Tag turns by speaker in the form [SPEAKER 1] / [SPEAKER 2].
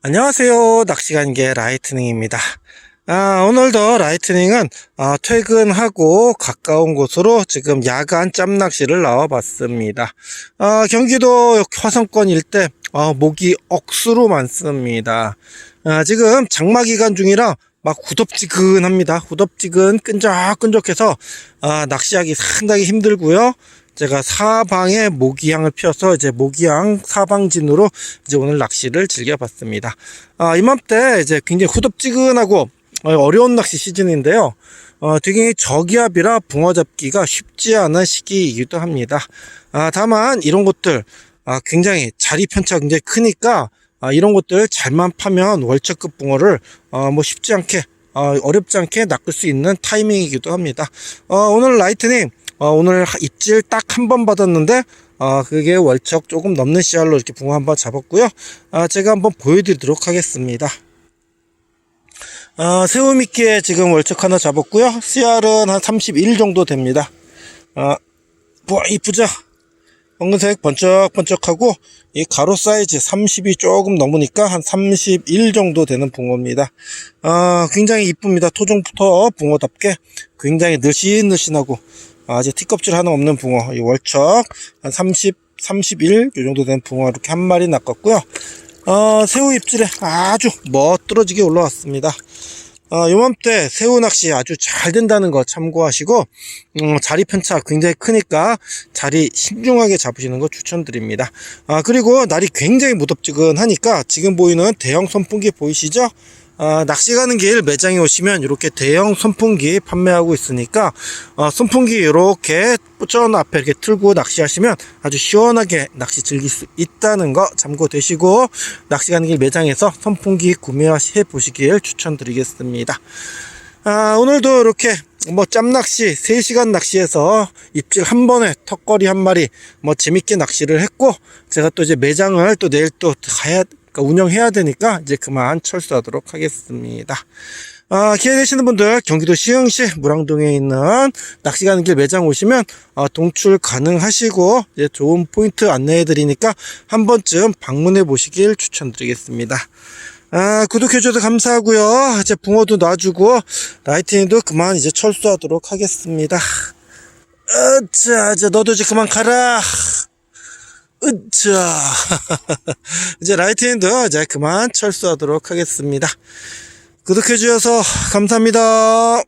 [SPEAKER 1] 안녕하세요. 낚시간계 라이트닝입니다. 아, 오늘도 라이트닝은 아, 퇴근하고 가까운 곳으로 지금 야간 짬낚시를 나와봤습니다. 아, 경기도 화성권 일대 아, 모기 억수로 많습니다. 아, 지금 장마 기간 중이라 막 후덥지근합니다. 후덥지근 끈적끈적해서 아, 낚시하기 상당히 힘들고요. 제가 사방에 모기향을 피워서 이제 모기향 사방진으로 이제 오늘 낚시를 즐겨봤습니다. 아, 이맘때 이제 굉장히 후덥지근하고 어, 어려운 낚시 시즌인데요. 어, 되게 저기압이라 붕어 잡기가 쉽지 않은 시기이기도 합니다. 아, 다만 이런 것들 아, 굉장히 자리 편차가 굉장히 크니까 아, 이런 것들 잘만 파면 월척급 붕어를 어, 뭐 쉽지 않게 어, 어렵지 않게 낚을 수 있는 타이밍이기도 합니다. 어, 오늘 라이트닝 어, 오늘 하- 입질 딱 한 번 받았는데 어, 그게 월척 조금 넘는 씨알로 이렇게 붕어 한 번 잡았고요. 아, 제가 한번 보여드리도록 하겠습니다. 아, 새우미끼에 지금 월척 하나 잡았고요. 씨알은 한 31 정도 됩니다. 아, 와 이쁘죠? 황금색 번쩍번쩍하고 이 가로 사이즈 30이 조금 넘으니까 한 31 정도 되는 붕어입니다. 아, 굉장히 이쁩니다. 토종부터 붕어답게 굉장히 느신느신하고 아직 티껍질 하나 없는 붕어. 이 월척 한 30, 31 이 정도 되는 붕어 이렇게 한 마리 낚았고요. 어, 새우 입질에 아주 멋들어지게 올라왔습니다. 어, 요맘때 새우 낚시 아주 잘 된다는 거 참고하시고 음, 자리 편차 굉장히 크니까 자리 신중하게 잡으시는 거 추천드립니다. 아 그리고 날이 굉장히 무덥지근하니까 지금 보이는 대형 선풍기 보이시죠? 아, 낚시 가는 길 매장에 오시면 이렇게 대형 선풍기 판매하고 있으니까 어, 선풍기 이렇게 전 앞에 이렇게 틀고 낚시하시면 아주 시원하게 낚시 즐길 수 있다는 거 참고되시고 낚시 가는 길 매장에서 선풍기 구매해 보시길 추천드리겠습니다. 아, 오늘도 이렇게 뭐 짬낚시 3시간 낚시해서 입질 한 번에 턱걸이 한 마리 뭐 재밌게 낚시를 했고 제가 또 이제 매장을 또 내일 또 가야 그러니까 운영해야 되니까 이제 그만 철수하도록 하겠습니다. 아, 기회 되시는 분들 경기도 시흥시 무랑동에 있는 낚시 가는 길 매장 오시면 어, 동출 가능하시고 이제 좋은 포인트 안내해 드리니까 한 번쯤 방문해 보시길 추천드리겠습니다. 아, 구독해줘서 감사하고요. 이제 붕어도 놔주고 라이트닝도 그만 이제 철수하도록 하겠습니다. 으차, 이제 너도 이제 그만 가라. 으차. 이제 라이트닝도 이제 그만 철수하도록 하겠습니다. 구독해주셔서 감사합니다.